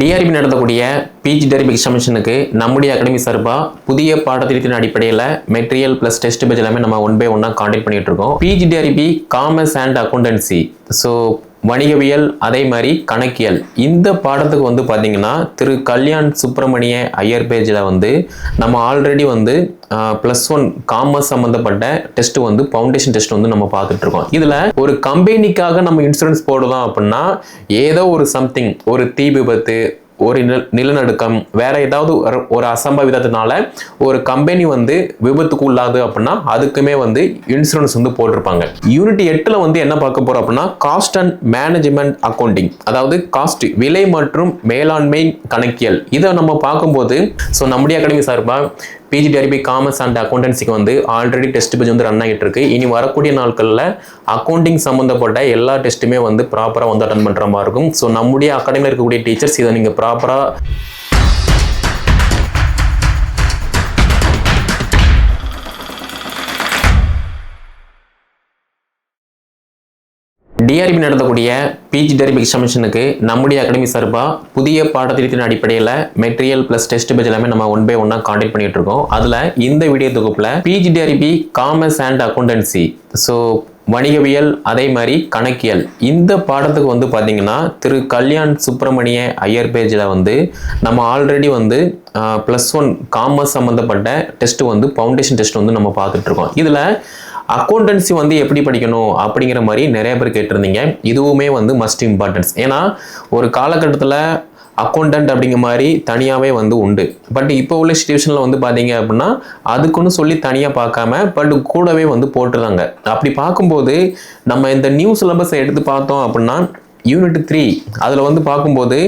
TRP நடத்தக்கூடிய PG terrific எக்ஸாமினேஷனுக்கு நம்முடைய academy சார்பாக புதிய பாடத்திட்டத்தின் அடிப்படையில் மெட்டீரியல் ப்ளஸ் டெஸ்ட் பேஜ் எல்லாமே நம்ம ஒன் பை ஒன்னாக காண்டக்ட் பண்ணிட்டு இருக்கோம். PG TRB commerce and accountancy so வணிகவியல் அதே மாதிரி கணக்கியல். இந்த பாடத்துக்கு வந்து பார்த்திங்கன்னா திரு. கல்யாண் சுப்பிரமணிய ஐயர் பேஜில் வந்து நம்ம ஆல்ரெடி வந்து ப்ளஸ் ஒன் காமர்ஸ் சம்மந்தப்பட்ட டெஸ்ட் வந்து ஃபவுண்டேஷன் டெஸ்ட் வந்து நம்ம பார்த்துட்ருக்கோம். இதில் ஒரு கம்பெனிக்காக நம்ம இன்சூரன்ஸ் போடுறோம் அப்படின்னா ஏதோ ஒரு சம்திங் ஒரு தீ விபத்து ஒரு நில- நிலநடுக்கம் வேற ஏதாவது ஒரு- ஒரு அசம்பாவிதத்தினால ஒரு கம்பெனி வந்து விபத்துக்கு உள்ளாது அப்படின்னா அதுக்குமே வந்து இன்சூரன்ஸ் வந்து போட்டிருப்பாங்க. யூனிட் எட்டுல வந்து என்ன பார்க்க போறோம் அப்படின்னா காஸ்ட் அண்ட் மேனேஜ்மெண்ட் அக்கௌண்டிங் அதாவது காஸ்ட் விலை மற்றும் மேலாண்மை கணக்கியல். இதை நம்ம பார்க்கும்போது ஸோ நம்முடைய அகாடமி சார்பாக பிஜிடிஆர்பி காமர்ஸ் அண்ட் அக்கௌண்டன்சிக்கு வந்து ஆல்ரெடி டெஸ்ட் பேஜ் வந்து ரன் ஆகிட்டு இருக்கு. இனி வரக்கூடிய நாட்களில் அக்கௌண்டிங் சம்மந்தப்பட்ட எல்லா டெஸ்ட்டுமே வந்து ப்ராப்பராக வந்து அட்டன் பண்ணுற மாதிரி இருக்கும். ஸோ நம்முடைய அகாடமியில் இருக்கக்கூடிய டீச்சர்ஸ் இதை நீங்கள் ப்ராப்பராக டிஆர்பி நடத்தக்கூடிய பிஜி டெரிபிக் எக்ஸாமினேஷனுக்கு நம்முடைய அகாடமி சார்பாக புதிய பாடத்திட்டத்தின் அடிப்படையில் மெட்டீரியல் ப்ளஸ் டெஸ்ட் பேஜ் எல்லாமே நம்ம ஒன் பை ஒன்னாக காண்டக்ட் பண்ணிட்டு இருக்கோம். அதில் இந்த வீடியோ தொகுப்பில் PG TRB commerce and accountancy so வணிகவியல் அதே மாதிரி கணக்கியல். இந்த பாடத்துக்கு வந்து பார்த்தீங்கன்னா திரு கல்யாண் சுப்பிரமணிய ஐயர் பேஜில் வந்து நம்ம ஆல்ரெடி வந்து ப்ளஸ் ஒன் காமர்ஸ் சம்மந்தப்பட்ட டெஸ்ட் வந்து ஃபவுண்டேஷன் டெஸ்ட் வந்து நம்ம பார்த்துட்ருக்கோம் இதில் அக்கௌண்டன்சி வந்து எப்படி படிக்கணும் அப்படிங்கிற மாதிரி நிறைய பேர் கேட்டிருந்தீங்க. இதுவுமே வந்து மஸ்ட் இம்பார்ட்டன்ஸ் ஏன்னா ஒரு காலகட்டத்தில் அக்கௌண்டன்ட் அப்படிங்கிற மாதிரி தனியாகவே வந்து உண்டு. பட் இப்போ உள்ள சுச்சுவேஷனில் வந்து பார்த்தீங்க அப்படின்னா அதுக்குன்னு சொல்லி தனியாக பார்க்காம பட் கூடவே வந்து போட்டுருந்தாங்க. அப்படி பார்க்கும்போது நம்ம இந்த நியூ சிலபஸை எடுத்து பார்த்தோம் அப்படின்னா யூனிட் த்ரீ அதில் வந்து பார்க்கும்போது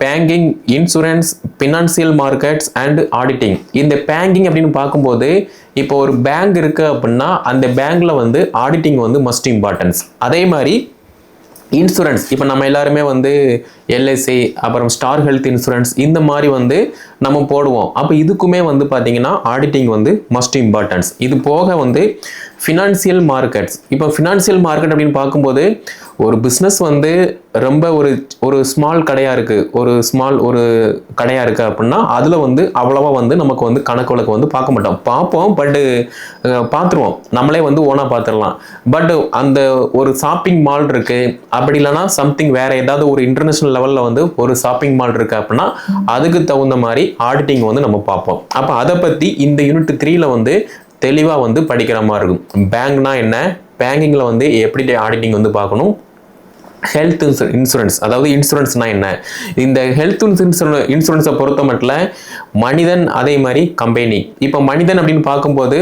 banking insurance financial markets and auditing இந்த பேங்கிங் அப்படின்னு பார்க்கும்போது இப்போ ஒரு பேங்க் இருக்கு அப்படின்னா அந்த பேங்க்ல வந்து ஆடிட்டிங் வந்து மஸ்ட் இம்பார்ட்டன்ஸ் அதே மாதிரி இன்சூரன்ஸ் இப்போ நம்ம எல்லாருமே வந்து எல்ஐசி அப்புறம் ஸ்டார் ஹெல்த் இன்சூரன்ஸ் இந்த மாதிரி வந்து நம்ம போடுவோம். அப்போ இதுக்குமே வந்து பார்த்திங்கன்னா ஆடிட்டிங் வந்து மஸ்ட் இம்பார்ட்டன்ஸ் இது போக வந்து ஃபினான்சியல் மார்க்கெட்ஸ் இப்போ ஃபினான்சியல் மார்க்கெட் அப்படின்னு பார்க்கும்போது ஒரு பிஸ்னஸ் வந்து ரொம்ப ஒரு ஒரு ஸ்மால் கடையாக இருக்குது ஒரு ஸ்மால் ஒரு கடையாக இருக்குது அப்படின்னா அதில் வந்து அவ்வளோவா வந்து நமக்கு வந்து கணக்கு வழக்கு வந்து பார்க்க மாட்டோம். பார்ப்போம் பட்டு பார்த்துருவோம். நம்மளே வந்து ஓனாக பார்த்துடலாம். பட் அந்த ஒரு ஷாப்பிங் மால் இருக்குது அப்படி இல்லைன்னா சம்திங் வேறு ஏதாவது ஒரு இன்டர்நேஷ்னல் லெவலில் வந்து ஒரு ஷாப்பிங் மால் இருக்குது அப்படின்னா அதுக்கு தகுந்த மாதிரி ஆடிட்டிங் வந்து நம்ம பார்ப்போம். அப்போ அதை பற்றி இந்த யூனிட் த்ரீல வந்து தெளிவாக வந்து படிக்கிற மாதிரி இருக்கும். பேங்க்னா என்ன? பேங்கிங்கில் வந்து எப்படி ஆடிட்டிங் வந்து பார்க்கணும்? ஹெல்த் இன்சூரன்ஸ் அதாவது இன்சூரன்ஸ்னா என்ன? இந்த ஹெல்த் இன்சூரன்ஸ் இன்சூரன்ஸை பொறுத்த மட்டும் மனிதன் அதே மாதிரி கம்பெனி இப்போ மனிதன் அப்படின்னு பார்க்கும்போது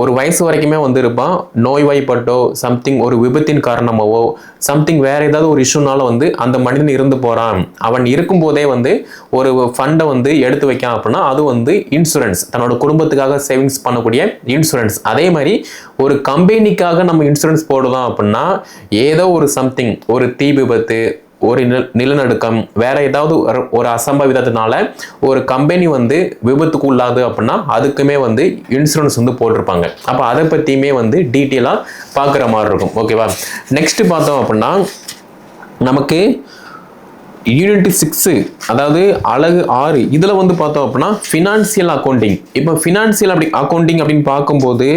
ஒரு வயசு வரைக்குமே வந்து இருப்பான். நோய்வாய்ப்பட்டோ சம்திங் ஒரு விபத்தின் காரணமாவோ சம்திங் வேற ஏதாவது ஒரு இஷ்யூனால வந்து அந்த மனிதன் இருந்து போகிறான் அவன் இருக்கும்போதே வந்து ஒரு ஃபண்டை வந்து எடுத்து வைக்கான் அப்படின்னா அது வந்து இன்சூரன்ஸ் தன்னோட குடும்பத்துக்காக சேவிங்ஸ் பண்ணக்கூடிய இன்சூரன்ஸ் அதே மாதிரி ஒரு கம்பெனிக்காக நம்ம இன்சூரன்ஸ் போடுறோம் அப்படின்னா ஏதோ ஒரு சம்திங் ஒரு தீ விபத்து ஒரு நில- நிலநடுக்கம் வேற ஏதாவது ஒரு- ஒரு அசம்பாவிதத்தினால ஒரு கம்பெனி வந்து விபத்துக்கு உள்ளாது அப்படின்னா அதுக்குமே வந்து இன்சூரன்ஸ் வந்து போட்டிருப்பாங்க. அப்போ அதை பற்றியுமே வந்து டீட்டெயிலாக பார்க்குற மாதிரி இருக்கும். ஓகேவா நெக்ஸ்ட் பார்த்தோம் அப்படின்னா நமக்கு யூனிட் சிக்ஸு அதாவது அழகு ஆறு இதில் வந்து பார்த்தோம் அப்படின்னா ஃபினான்சியல் அக்கௌண்டிங் இப்போ ஃபினான்சியல் அப்படி அக்கௌண்டிங் அப்படின்னு பார்க்கும்போது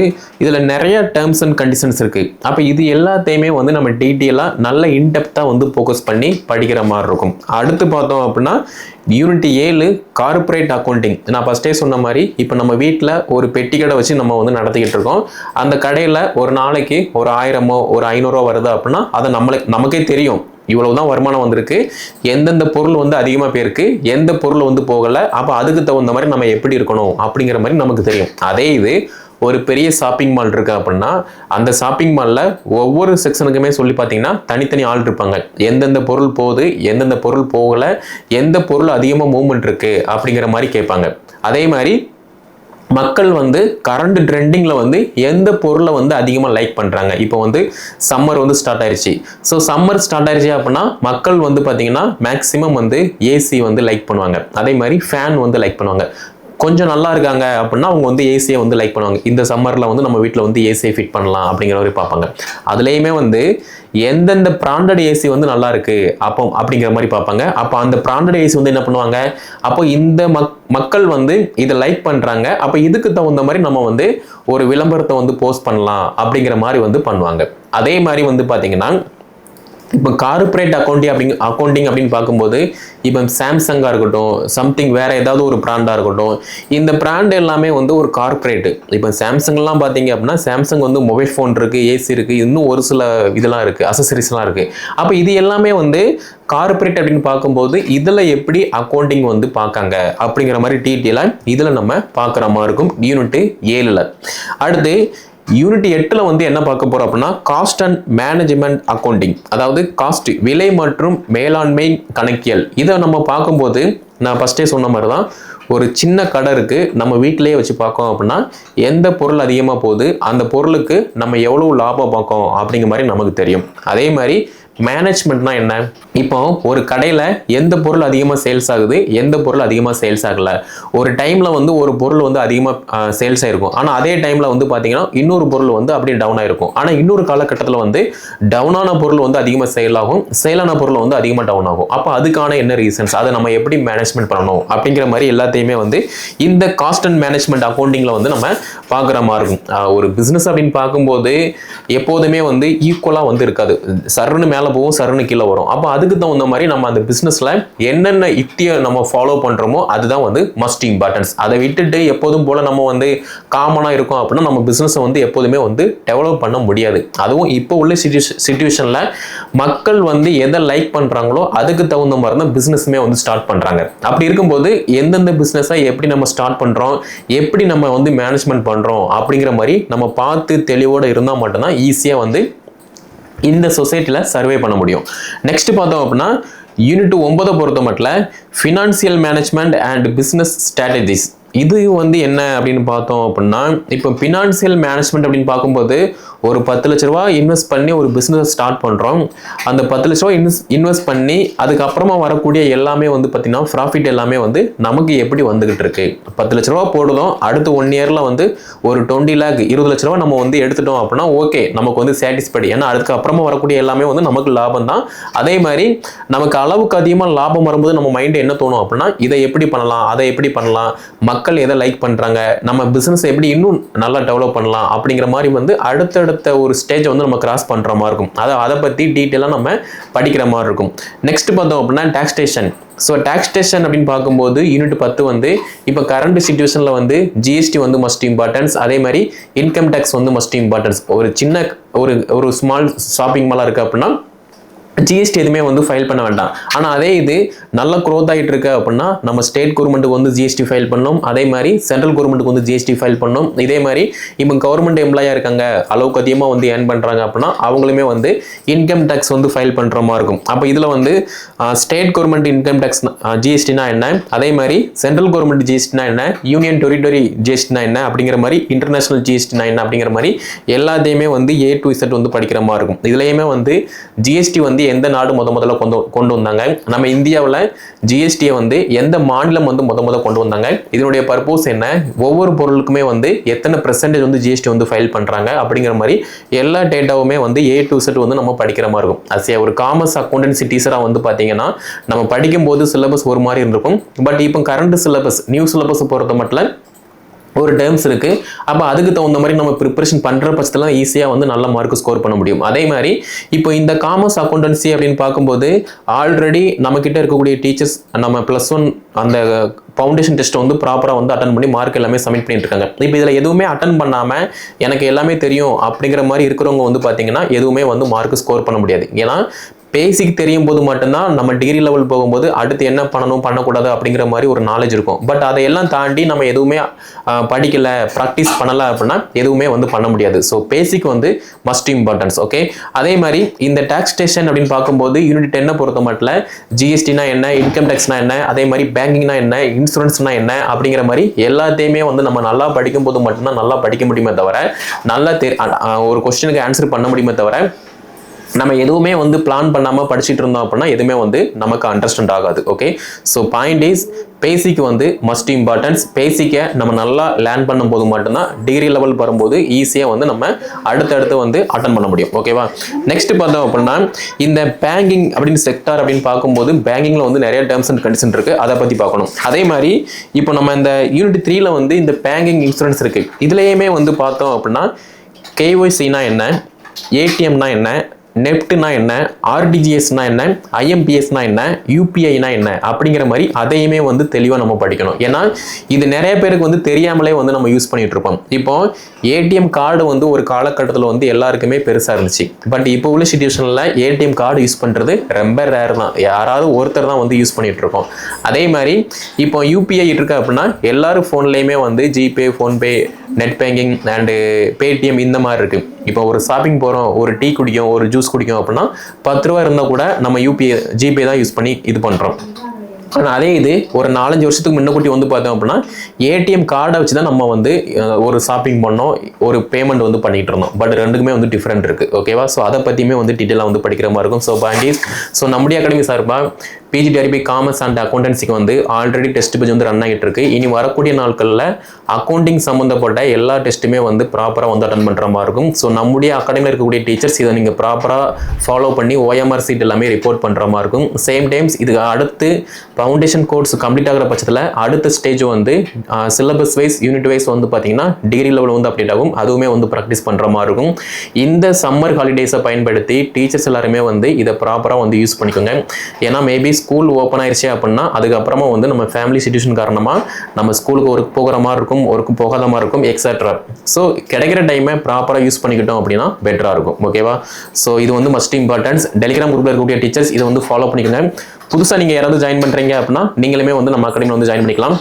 இதில் நிறைய டேர்ம்ஸ் அண்ட் கண்டிஷன்ஸ் இருக்குது அப்போ இது எல்லாத்தையுமே வந்து நம்ம டீட்டெயிலாக நல்ல இன்டெப்த்தாக வந்து ஃபோக்கஸ் பண்ணி படிக்கிற மாதிரி இருக்கும். அடுத்து பார்த்தோம் அப்படின்னா யூனிட் ஏழு கார்ப்பரேட் அக்கௌண்டிங் நான் ஃபஸ்ட்டே சொன்ன மாதிரி இப்போ நம்ம வீட்டில் ஒரு பெட்டி கடை வச்சு நம்ம வந்து நடத்திக்கிட்டு இருக்கோம். அந்த கடையில் ஒரு நாளைக்கு ஒரு ஆயிரமோ ஒரு ஐநூறுரூவா வருது அப்படின்னா அதை நம்மளுக்கு நமக்கே தெரியும். இவ்வளவு தான் வருமானம் வந்திருக்கு. எந்தெந்த பொருள் வந்து அதிகமாக போயிருக்கு எந்த பொருள் வந்து போகலை அப்போ அதுக்கு தகுந்த மாதிரி நம்ம எப்படி இருக்கணும் அப்படிங்கிற மாதிரி நமக்கு தெரியும். அதே இது ஒரு பெரிய ஷாப்பிங் மால் இருக்கு அப்படின்னா அந்த ஷாப்பிங் மாலில் ஒவ்வொரு செக்ஷனுக்குமே சொல்லி பார்த்தீங்கன்னா தனித்தனி ஆள் இருப்பாங்க. எந்தெந்த பொருள் போகுது எந்தெந்த பொருள் போகலை எந்த பொருள் அதிகமாக மூவ்மெண்ட் இருக்குது அப்படிங்கிற மாதிரி கேட்பாங்க. அதே மாதிரி மக்கள் வந்து கரண்ட் ட்ரெண்டிங்கில் வந்து எந்த பொருளை வந்து அதிகமாக லைக் பண்ணுறாங்க இப்போ வந்து சம்மர் வந்து ஸ்டார்ட் ஆயிடுச்சு ஸோ சம்மர் ஸ்டார்ட் ஆயிடுச்சு அப்படின்னா மக்கள் வந்து பார்த்திங்கன்னா மேக்ஸிமம் வந்து ஏசி வந்து லைக் பண்ணுவாங்க. அதே மாதிரி ஃபேன் வந்து லைக் பண்ணுவாங்க. கொஞ்சம் நல்லா இருக்காங்க அப்படின்னா அவங்க வந்து ஏசியை வந்து லைக் பண்ணுவாங்க. இந்த சம்மரில் வந்து நம்ம வீட்டில் வந்து ஏசியை ஃபிட் பண்ணலாம் அப்படிங்கிற மாதிரி பார்ப்பாங்க. அதுலேயுமே வந்து எந்தெந்த பிராண்டட் ஏசி வந்து நல்லா இருக்கு அப்போ அப்படிங்கிற மாதிரி பார்ப்பாங்க. அப்போ அந்த பிராண்டட் ஏசி வந்து என்ன பண்ணுவாங்க? அப்போ இந்த மக் மக்கள் வந்து இதை லைக் பண்ணுறாங்க அப்போ இதுக்கு தகுந்த மாதிரி நம்ம வந்து ஒரு விளம்பரத்தை வந்து போஸ்ட் பண்ணலாம் அப்படிங்கிற மாதிரி வந்து பண்ணுவாங்க. அதே மாதிரி வந்து பார்த்தீங்கன்னா இப்போ கார்ப்பரேட் அக்கௌண்டிங் அப்படிங்க அக்கௌண்டிங் அப்படின்னு பார்க்கும்போது இப்போ சாம்சங்காக இருக்கட்டும் சம்திங் வேறு ஏதாவது ஒரு ப்ராண்டாக இருக்கட்டும் இந்த ப்ராண்ட் எல்லாமே வந்து ஒரு கார்ப்பரேட்டு இப்போ சாம்சங்லாம் பார்த்தீங்க அப்படின்னா சாம்சங் வந்து மொபைல் ஃபோன் இருக்குது ஏசி இருக்குது இன்னும் ஒரு சில இதெல்லாம் இருக்குது அசசரிஸ்லாம் இருக்குது அப்போ இது எல்லாமே வந்து கார்ப்பரேட் அப்படின்னு பார்க்கும்போது இதில் எப்படி அக்கௌண்டிங் வந்து பார்க்காங்க அப்படிங்கிற மாதிரி டீட்டெயிலாக இதில் நம்ம பார்க்குற மாதிரி இருக்கும் யூனிட்டு ஏழில். அடுத்து யூனிட் எட்டில் வந்து என்ன பார்க்க போகிறோம் அப்படின்னா காஸ்ட் அண்ட் மேனேஜ்மெண்ட் அக்கௌண்டிங் அதாவது காஸ்ட் விலை மற்றும் மேலாண்மை கணக்கியல். இதை நம்ம பார்க்கும்போது நான் ஃபஸ்ட்டே சொன்ன மாதிரி தான் ஒரு சின்ன கடை இருக்குது நம்ம வீட்டிலேயே வச்சு பார்க்கோம் அப்படின்னா எந்த பொருள் அதிகமாக போகுது அந்த பொருளுக்கு நம்ம எவ்வளோ லாபம் பார்க்கோம் அப்படிங்கிற மாதிரி நமக்கு தெரியும். அதே மாதிரி மேனேஜ்மெண்ட்னா என்ன? இப்போ ஒரு கடையில் எந்த பொருள் அதிகமாக சேல்ஸ் ஆகுது? எந்த பொருள் அதிகமாக சேல்ஸ் ஆகல? ஒரு டைமில் வந்து ஒரு பொருள் வந்து அதிகமாக சேல்ஸ் ஆகிருக்கும் ஆனால் அதே டைமில் வந்து பார்த்தீங்கன்னா இன்னொரு பொருள் வந்து அப்படியே டவுன் ஆகிருக்கும் ஆனால் இன்னொரு காலகட்டத்தில் வந்து டவுனான பொருள் வந்து அதிகமாக சேல் ஆகும். சேலான பொருள் வந்து அதிகமாக டவுன் ஆகும். அப்போ அதுக்கான என்ன ரீசன்ஸ் அதை நம்ம எப்படி மேனேஜ்மெண்ட் பண்ணணும்? அப்படிங்கிற மாதிரி எல்லாத்தையுமே வந்து இந்த காஸ்ட் அண்ட் மேனேஜ்மெண்ட் அக்கௌண்டிங்கில் வந்து நம்ம பார்க்குற மாதிரி இருக்கும். ஒரு பிஸ்னஸ் அப்படின்னு பார்க்கும்போது எப்போதுமே வந்து ஈக்குவலாக வந்து இருக்காது. சருன்னு மேலே போகும் சருன்னு கீழே வரும். அப்போ அதுக்கு தகுந்த மாதிரி நம்ம அந்த பிஸ்னஸில் என்னென்ன யுக்தியை நம்ம ஃபாலோ பண்ணுறோமோ அதுதான் வந்து மஸ்ட் இம்பார்ட்டன்ஸ் அதை விட்டுட்டு எப்போதும் போல் நம்ம வந்து காமனாக இருக்கோம் அப்படின்னா நம்ம பிஸ்னஸை வந்து எப்போதுமே வந்து டெவலப் பண்ண முடியாது. அதுவும் இப்போ உள்ள சிச்சுவேஷன் சுச்சுவேஷனில் மக்கள் வந்து எதை லைக் பண்ணுறாங்களோ அதுக்கு தகுந்த மாதிரி தான் பிஸ்னஸுமே வந்து ஸ்டார்ட் பண்ணுறாங்க அப்படி இருக்கும்போது எந்தெந்த பிஸ்னஸை எப்படி நம்ம ஸ்டார்ட் பண்ணுறோம் எப்படி நம்ம வந்து மேனேஜ்மெண்ட் பண்ணுறோம் அப்படிங்கிற மாதிரி நம்ம பார்த்து தெளிவோடு இருந்தால் மட்டும்தான் ஈஸியாக வந்து இந்த சொசைட்டியில் சர்வே பண்ண முடியும். நெக்ஸ்ட் பார்த்தோம் அப்படின்னா யூனிட் ஒன்பதை பொறுத்த மட்டும் financial management and business strategies இது வந்து என்ன அப்படின்னு பார்த்தோம் அப்படின்னா இப்போ ஃபினான்சியல் மேனேஜ்மெண்ட் அப்படின்னு பார்க்கும்போது ஒரு பத்து லட்ச ரூபா இன்வெஸ்ட் பண்ணி ஒரு பிஸ்னஸ் ஸ்டார்ட் பண்ணுறோம் அந்த பத்து லட்ச ரூபா இன்வெஸ்ட் இன்வெஸ்ட் பண்ணி அதுக்கப்புறமா வரக்கூடிய எல்லாமே வந்து பார்த்திங்கன்னா ப்ராஃபிட் எல்லாமே வந்து நமக்கு எப்படி வந்துக்கிட்டு இருக்கு? பத்து லட்ச ரூபா போடுறோம். அடுத்து ஒன் இயரில் வந்து ஒரு டுவெண்ட்டி லேக் இருபது லட்ச ரூபா நம்ம வந்து எடுத்துட்டோம் அப்படின்னா ஓகே நமக்கு வந்து சாட்டிஸ்ஃபைடு ஏன்னா அதுக்கப்புறமா வரக்கூடிய எல்லாமே வந்து நமக்கு லாபம் தான். அதே மாதிரி நமக்கு அளவுக்கு அதிகமாக லாபம் வரும்போது நம்ம மைண்டு என்ன தோணும் அப்படின்னா இதை எப்படி பண்ணலாம்? அதை எப்படி பண்ணலாம்? மக்கள் எதை லைக் பண்ணுறாங்க நம்ம பிஸ்னஸ் எப்படி இன்னும் நல்லா டெவலப் பண்ணலாம்? அப்படிங்கிற மாதிரி வந்து அடுத்த அடுத்தடுத்த ஒரு ஸ்டேஜை வந்து நம்ம கிராஸ் பண்ணுற மாதிரி இருக்கும். அதை அதை பற்றி டீட்டெயிலாக நம்ம படிக்கிற மாதிரி இருக்கும். நெக்ஸ்ட் பார்த்தோம் அப்படின்னா டாக்ஸ்டேஷன் ஸோ டாக்ஸ்டேஷன் அப்படின்னு பார்க்கும்போது யூனிட் பத்து வந்து இப்போ கரண்ட் சுச்சுவேஷனில் வந்து ஜிஎஸ்டி வந்து மஸ்ட் இம்பார்ட்டன்ஸ் அதே மாதிரி இன்கம் டேக்ஸ் வந்து மஸ்ட் இம்பார்ட்டன்ஸ் ஒரு சின்ன ஒரு ஒரு ஸ்மால் ஷாப்பிங் மாலாக இருக்குது அப்படின்னா ஜிஎஸ்டி எதுவுமே வந்து ஃபைல் பண்ண வேண்டாம். ஆனால் அதே இது நல்ல க்ரோத் ஆகிட்டு இருக்கு அப்படின்னா நம்ம ஸ்டேட் கவர்மெண்ட்டுக்கு வந்து ஜிஎஸ்டி ஃபைல் பண்ணோம். அதே மாதிரி சென்ட்ரல் கவர்மெண்ட்டுக்கு வந்து ஜிஎஸ்டி ஃபைல் பண்ணணும் இதே மாதிரி இப்போ கவர்மெண்ட் எம்ப்ளாயாக இருக்காங்க அளவுக்கு அதிகமாக வந்து ஏர்ன் பண்ணுறாங்க அப்படின்னா அவங்களுமே வந்து இன்கம் டேக்ஸ் வந்து ஃபைல் பண்ணுற மாதிரி இருக்கும். அப்போ இதில் வந்து ஸ்டேட் கவர்மெண்ட் இன்கம் டேக்ஸ் ஜிஎஸ்டினா என்ன? அதே மாதிரி சென்ட்ரல் கவர்மெண்ட் ஜிஎஸ்டினா என்ன? யூனியன் டெரிட்டரி ஜிஎஸ்டினா என்ன? அப்படிங்கிற மாதிரி இன்டர்நேஷனல் ஜிஎஸ்டினா என்ன? அப்படிங்கிற மாதிரி எல்லாத்தையுமே வந்து ஏ டு இசட் வந்து படிக்கிற மாதிரி இருக்கும். இதுலேயுமே வந்து ஜிஎஸ்டி வந்து எந்த நாடு முத முதல்ல கொண்டு கொண்டு வந்தாங்க? நம்ம இந்தியாவில் ஜிஎஸ்டியை வந்து எந்த மாநிலம் வந்து முத முத கொண்டு வந்தாங்க? இதனுடைய பர்பஸ் என்ன? ஒவ்வொரு பொருளுக்குமே வந்து எத்தனை பெர்சன்டேஜ் வந்து ஜிஎஸ்டி வந்து ஃபைல் பண்ணுறாங்க அப்படிங்கிற மாதிரி எல்லா டேட்டாவுமே வந்து ஏ டு செட் வந்து நம்ம படிக்கிற மாதிரி இருக்கும். அஸ் ஒரு காமர்ஸ் அக்கௌண்டன்சி டீச்சராக வந்து பார்த்தீங்கன்னா நம்ம படிக்கும்போது சிலபஸ் ஒரு மாதிரி இருந்திருக்கும். பட் இப்போ கரண்ட் சிலபஸ் நியூ சிலபஸ் பொறுத்த மட்டும் ஒரு டேர்ம்ஸ் இருக்குது அப்போ அதுக்கு தகுந்த மாதிரி நம்ம ப்ரிப்பரேஷன் பண்ணுற பட்சத்தில் ஈஸியாக வந்து நல்ல மார்க் ஸ்கோர் பண்ண முடியும். அதே மாதிரி இப்போ இந்த காமர்ஸ் அக்கௌண்டன்சி அப்படின்னு பார்க்கும்போது ஆல்ரெடி நம்மக்கிட்ட இருக்கக்கூடிய டீச்சர்ஸ் நம்ம ப்ளஸ் ஒன் அந்த ஃபவுண்டேஷன் டெஸ்ட்டை வந்து ப்ராப்பராக வந்து அட்டன் பண்ணி மார்க் எல்லாமே சப்மிட் பண்ணிட்டு இருக்காங்க. இப்போ இதில் எதுவுமே அட்டன் பண்ணாமல் எனக்கு எல்லாமே தெரியும் அப்படிங்கிற மாதிரி இருக்கிறவங்க வந்து பார்த்தீங்கன்னா எதுவுமே வந்து மார்க் ஸ்கோர் பண்ண முடியாது. ஏன்னா பேசிக் தெரியும் போது மட்டும்தான் நம்ம டிகிரி லெவல் போகும்போது அடுத்து என்ன பண்ணணும் பண்ணக்கூடாது அப்படிங்கிற மாதிரி ஒரு நாலேஜ் இருக்கும். பட் அதையெல்லாம் தாண்டி நம்ம எதுவுமே படிக்கலை ப்ராக்டிஸ் பண்ணலை அப்படின்னா எதுவுமே வந்து பண்ண முடியாது. ஸோ பேசிக் வந்து மஸ்ட் இம்பார்ட்டன்ஸ் ஓகே அதே மாதிரி இந்த டேக்ஸ் ஸ்டேஷன் அப்படின்னு பார்க்கும்போது யூனிட் டென்னை பொறுத்த மட்டும் ஜிஎஸ்டினா என்ன இன்கம் டேக்ஸ்னா என்ன அதே மாதிரி பேங்கிங்னா என்ன இன்சூரன்ஸ்னா என்ன அப்படிங்கிற மாதிரி எல்லாத்தையுமே வந்து நம்ம நல்லா படிக்கும் போது மட்டும்தான் நல்லா படிக்க முடியுமே தவிர நல்லா தெ- ஒரு கொஸ்டினுக்கு ஆன்சர் பண்ண முடியுமே தவிர நம்ம எதுவுமே வந்து பிளான் பண்ணாமல் படிச்சுட்டு இருந்தோம் அப்படின்னா எதுவுமே வந்து நமக்கு அண்டர்ஸ்டாண்ட் ஆகாது okay so point is basic வந்து மஸ்ட் இம்பார்ட்டன்ஸ் பேசிக்கை நம்ம நல்லா லேர்ன் பண்ணும்போது மட்டும்தான் டிகிரி லெவல் வரும்போது ஈஸியாக வந்து நம்ம அடுத்தடுத்து வந்து அட்டன் பண்ண முடியும் ஓகேவா நெக்ஸ்ட் பார்த்தோம் அப்படின்னா இந்த பேங்கிங் அப்படின்னு செக்டார் அப்படின்னு பார்க்கும்போது பேங்கிங்கில் வந்து நிறைய டேர்ம்ஸ் அண்ட் கண்டிஷன் இருக்குது அதை பற்றி பார்க்கணும். அதே மாதிரி இப்போ நம்ம இந்த யூனிட் த்ரீல வந்து இந்த பேங்கிங் இன்சூரன்ஸ் இருக்குது இதுலேயுமே வந்து பார்த்தோம் அப்படின்னா கேஒய்சினா என்ன? ஏடிஎம்னா என்ன? நெப்ட்னா என்ன ஆர்டிஜிஎஸ்னா என்ன ஐஎம்பிஎஸ்னா என்ன யூபிஐனா என்ன அப்படிங்கிற மாதிரி அதையுமே வந்து தெளிவாக நம்ம படிக்கணும். ஏன்னா இது நிறைய பேருக்கு வந்து தெரியாமலே வந்து நம்ம யூஸ் பண்ணிட்டு இருப்போம். இப்போ ஏடிஎம் கார்டு வந்து ஒரு காலகட்டத்தில் வந்து எல்லாருக்குமே பெருசாக இருந்துச்சு. பட் இப்போ உள்ள சுச்சுவேஷனில் ஏடிஎம் கார்டு யூஸ் பண்ணுறது ரொம்ப ரேர் தான். யாராவது ஒருத்தர் தான் வந்து யூஸ் பண்ணிட்டு இருக்கோம் அதே மாதிரி இப்போ யூபிஐ இருக்கு அப்படின்னா எல்லாரும் ஃபோன்லேயுமே வந்து GPay PhonePe net banking and Paytm இந்த மாதிரி இருக்குது இப்போ ஒரு ஷாப்பிங் போகிறோம் ஒரு டீ குடிக்கும் ஒரு ஜூஸ் குடிக்கும் அப்படின்னா பத்து ரூபா இருந்தால் கூட நம்ம யூபிஐ ஜிபே தான் யூஸ் பண்ணி இது பண்ணுறோம் ஆனால் அதே இது ஒரு நாலஞ்சு வருஷத்துக்கு முன்னக்கூட்டி வந்து பார்த்தோம் அப்படின்னா ஏடிஎம் கார்டை வச்சு தான் நம்ம வந்து ஒரு ஷாப்பிங் பண்ணோம் ஒரு பேமெண்ட் வந்து பண்ணிட்டு இருந்தோம். பட் ரெண்டுக்குமே வந்து டிஃப்ரெண்ட் இருக்குது ஓகேவா ஸோ அதை பற்றியுமே வந்து டீட்டெயிலாக வந்து படிக்கிற மாதிரி இருக்கும். ஸோ பாண்டிஸ் ஸோ நம்முடைய அகாடமி சார்பாக பிஜிடிஆர்பி காமர்ஸ் அண்ட் அக்கௌண்டன்சிக்கு வந்து ஆல்ரெடி டெஸ்ட் பேஜ் வந்து ரன் ஆகிட்டு இருக்கு. இனி வரக்கூடிய நாட்களில் அக்கௌண்டிங் சம்மந்தப்பட்ட எல்லா டெஸ்ட்டுமே வந்து ப்ராப்பராக வந்து அட்டன் பண்ணுற மாதிரி இருக்கும். ஸோ நம்முடைய அகாடமியில் இருக்கக்கூடிய டீச்சர்ஸ் இதை நீங்கள் ப்ராப்பராக ஃபாலோ பண்ணி ஓஎம்ஆர் சீட் எல்லாமே ரிப்போர்ட் பண்ணுற மாதிரி இருக்கும். சேம் டைம்ஸ் இதுக்கு அடுத்து ஃபவுண்டேஷன் கோர்ஸ் கம்ப்ளீட் ஆகிற பட்சத்தில் அடுத்த ஸ்டேஜ் வந்து சிலபஸ் வைஸ் யூனிட் வைஸ் வந்து பார்த்தீங்கன்னா டிகிரி லெவல் வந்து அப்டேட் ஆகும். அதுவுமே வந்து ப்ராக்டிஸ் பண்ணுற மாதிரி இருக்கும். இந்த சம்மர் ஹாலிடேஸை பயன்படுத்தி டீச்சர்ஸ் எல்லாருமே வந்து இதை ப்ராப்பராக வந்து யூஸ் பண்ணிக்கோங்க. ஏன்னா மேபி ஸ்கூல் ஓப்பன் ஆயிடுச்சு அப்படின்னா அதுக்கப்புறமா வந்து நம்ம ஃபேமிலி சுச்சுவேஷன் காரணமாக நம்ம ஸ்கூலுக்கு ஒர்க் போகிற மாதிரி இருக்கும் ஒர்க் போகாத மாதிரி இருக்கும் எக்ஸட்ரா ஸோ கிடைக்கிற டைமை ப்ராப்பராக யூஸ் பண்ணிக்கிட்டோம் அப்படின்னா பெட்டராக இருக்கும். ஓகேவா ஸோ இது வந்து மஸ்ட் இம்பார்ட்டன்ஸ் டெலிகிராம் குரூப்பில் இருக்கக்கூடிய டீச்சர்ஸ் இதை வந்து ஃபாலோ பண்ணிக்கோங்க. புதுசாக நீங்கள் யாராவது ஜாயின் பண்ணுறீங்க அப்படின்னா நீங்களுமே வந்து நம்ம அகாடமியில் வந்து ஜாயின் பண்ணிக்கலாம்.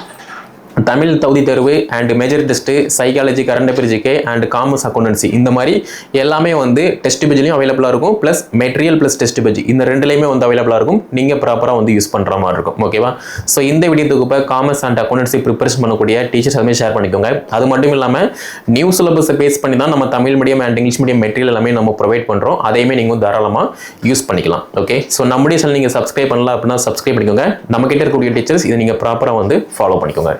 தமிழ் தகுதி தேர்வு and major test psychology current affair GK and commerce accountancy இந்த மாதிரி எல்லாமே வந்து டெஸ்ட் பேஜ்லையும் அவைலபிளாக இருக்கும் plus material plus test page இந்த ரெண்டுலேயுமே வந்து அவைலபிளாக இருக்கும். நீங்கள் ப்ராப்பராக வந்து யூஸ் பண்ணுற மாதிரி இருக்கும். ஓகேவா ஸோ இந்த வீடியோ தொகுப்பை காமர்ஸ் அண்ட் அக்கௌண்டன்சி ப்ரிப்பரேஷன் பண்ணக்கூடிய டீச்சர்ஸ் எல்லாமே ஷேர் பண்ணிக்கோங்க. அது மட்டும் இல்லாமல் நியூ சிலபஸை பேஸ் பண்ணி தான் நம்ம Tamil medium and English medium material எல்லாமே நம்ம ப்ரொவைட் பண்ணுறோம் அதையுமே நீங்கள் தாராளமாக யூஸ் பண்ணிக்கலாம். ஓகே ஸோ நம்முடைய சேனல் நீங்கள் சப்ஸ்கிரைப் பண்ணலாம் அப்படின்னா சப்ஸ்கிரைப் பண்ணிக்கோங்க. நம்மக்கிட்ட இருக்கக்கூடிய டீச்சர்ஸ் இதை நீங்கள் ப்ராப்பராக வந்து ஃபாலோ பண்ணிக்கோங்க.